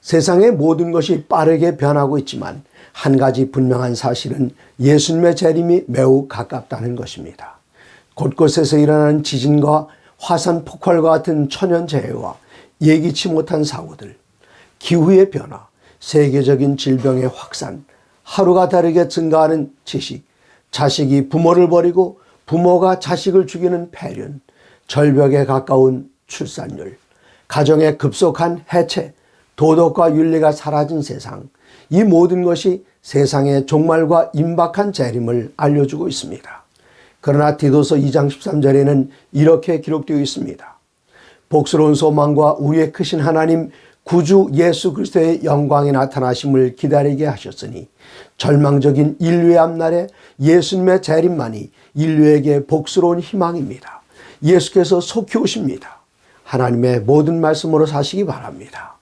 세상의 모든 것이 빠르게 변하고 있지만 한 가지 분명한 사실은 예수님의 재림이 매우 가깝다는 것입니다. 곳곳에서 일어나는 지진과 화산 폭발과 같은 천연재해와 예기치 못한 사고들, 기후의 변화, 세계적인 질병의 확산, 하루가 다르게 증가하는 지식, 자식이 부모를 버리고 부모가 자식을 죽이는 폐륜, 절벽에 가까운 출산율, 가정의 급속한 해체, 도덕과 윤리가 사라진 세상, 이 모든 것이 세상의 종말과 임박한 재림을 알려주고 있습니다. 그러나 디도서 2장 13절에는 이렇게 기록되어 있습니다. 복스러운 소망과 우리의 크신 하나님 구주 예수 그리스도의 영광이 나타나심을 기다리게 하셨으니 절망적인 인류의 앞날에 예수님의 재림만이 인류에게 복스러운 희망입니다. 예수께서 속히 오십니다. 하나님의 모든 말씀으로 사시기 바랍니다.